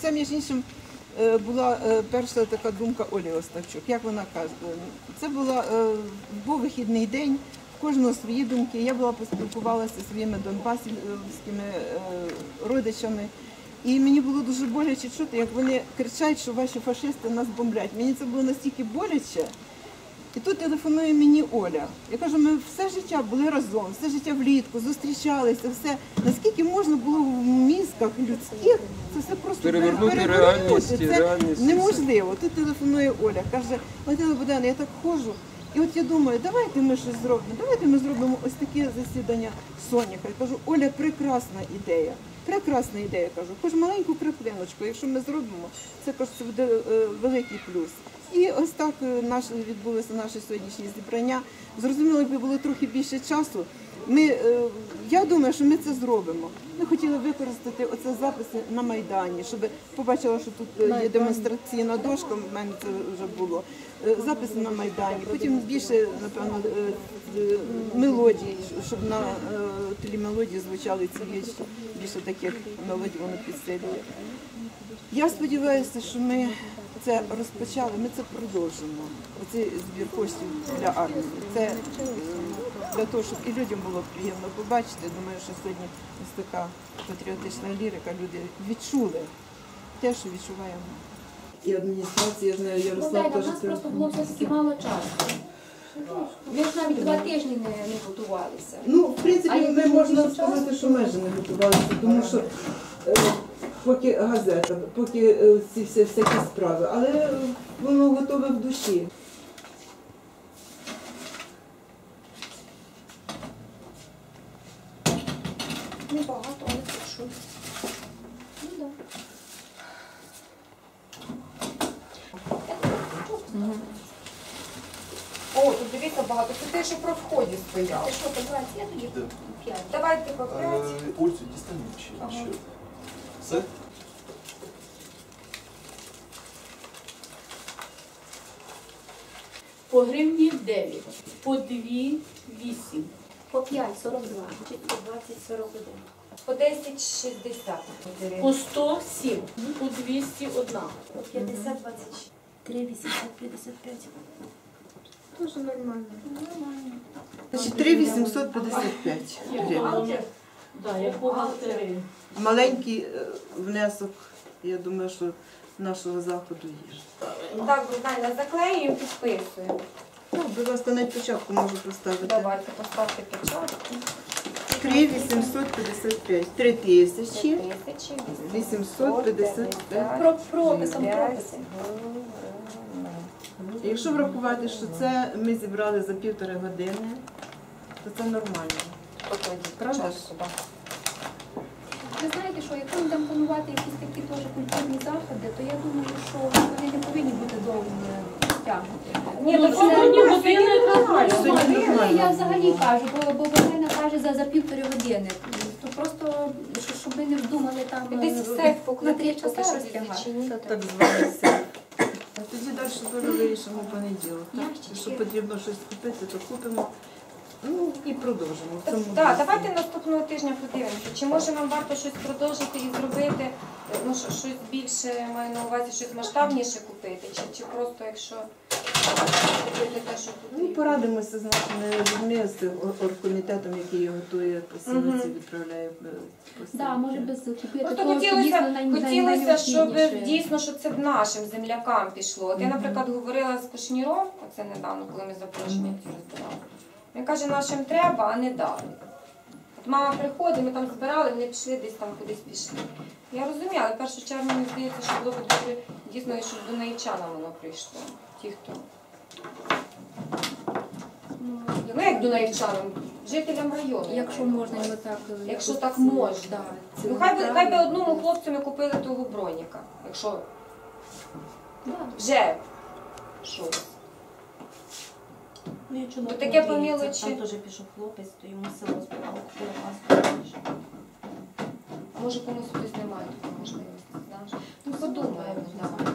Це, між іншим, е, була е, перша така думка Олі Остапчук. Як вона каже, це була, е, був вихідний день, в кожного свої думки. Я була поспілкувалася зі своїми донбасівськими е, родичами. І мені було дуже боляче чути, як вони кричать, що ваші фашисти нас бомблять. Мені це було настільки боляче. І тут телефонує мені Оля. Я кажу, ми все життя були разом, все життя влітку, зустрічалися, все. Наскільки можна було в мізках людських це все просто Перевернути перевернути. Це реальність. неможливо. Тут телефонує Оля, каже, Валентина Богдана, я так ходжу. І от я думаю, давайте ми щось зробимо. Давайте ми зробимо ось таке засідання Соняха. Я кажу, Оля, прекрасна ідея. Прекрасна ідея, кажу. Хоч маленьку краплиночку, якщо ми зробимо, це кажу, це буде е, великий плюс. І ось так е, наше відбулося наше сьогоднішнє зібрання. Зрозуміло, якби було трохи більше часу. Ми, е, я думаю, що ми це зробимо. Ми хотіли використати оце записи на Майдані, щоб побачила, що тут є демонстраційна дошка, в мене це вже було. Записи на Майдані, потім більше, напевно, мелодій, щоб на е, тлі мелодії звучали ці вірші. Більше таких мелодій воно підсилює. Я сподіваюся, що ми це розпочали, ми це продовжимо. Оцей збір коштів для армії. Це е, для того, щоб і людям було приємно побачити. Думаю, що сьогодні ось така патріотична лірика. Люди відчули те, що відчуваємо. І адміністрація, я знаю, Ну, Ярослав Дайна, у нас це- просто було все-таки мало часу. Навіть два тижні не, не готувалися. Ну, в принципі, А ми ви можна більше сказати, що майже не готувалися, тому що е, поки газета, поки е, ці всі всякі справи, але е, воно готове в душі. Небагато, але прошу. Ну так. О, тут дивіться багато. Це те, що про вході стояв. Ти що, по 20? Я тоді п'ять. Давайте по п'ять. Е, Ольцю дістанемо ще. Ага. ще. Все? По гривні 9, по 2 8. По 5, 42. Значить, по 20, 41. По 10, 60. По 107, по 201. По 50, 26. 3, 80, 55. Дуже нормально. Нормально. Значить, 3,855 гривень. Да, як. Маленький е, внесок, я думаю, що нашого заходу є. Так, Богдана, заклеюємо, підписуємо. Ну, будь ласка, навіть початку можу поставити. Давайте поставте печатку. 3,855. 3 тисячі. Тисячі, 855. Про прописом, прописом. Якщо врахувати, що це ми зібрали за півтори години, то це нормально. Правда ж? Ви знаєте, що якщо ми там планувати якісь такі теж культурні заходи, то я думаю, що вони не повинні бути довгими стягнути. Ні, Ну, це це нормально. Ну, нормально я взагалі кажу, бо, бо Валерина каже за, за півтори години. То просто, що- щоб ви не вдумали там Десь е, все на три що розтягати. Так званий сейф. А тоді далі теж вирішимо в понеділок. Так? Якщо потрібно щось купити, то купимо. Ну і продовжимо. в цьому Так, дусі. давайте наступного тижня подивимося. Чи може нам варто щось продовжити і зробити, е, ну що- щось більше, маю на увазі, щось масштабніше купити, чи, чи просто якщо Ну, порадимося з нашими людьми, з оргкомітетом, який готує посилиці, Мгм. відправляє е, посилки. Да, може без купити Просто дійсно хотілося, хотілося, щоб найнеобхідніше. дійсно, щоб це нашим землякам пішло. От я, Мгм. наприклад, говорила з Кушніром, оце недавно, коли ми запрошення ці розбирали. Він каже, нашим треба, а не дали. От мама приходить, ми там збирали, вони пішли десь там кудись пішли. Я розумію, але в першу чергу мені здається, що було б добре дійсно, щоб до наївчана воно прийшло. Ті, хто. Ну, Ну як до наївчан, жителям району. Якщо можна його так. е, Якщо так можна. Да, Ну хай би, хай би одному хлопцю ми купили того броніка, якщо Да. вже щось. Ну, я таке по мілочі. Там теж пішов хлопець, то йому село збирало, купила маску. Може комусь хтось немає то можливості, знаєш? Ну подумаємо, так.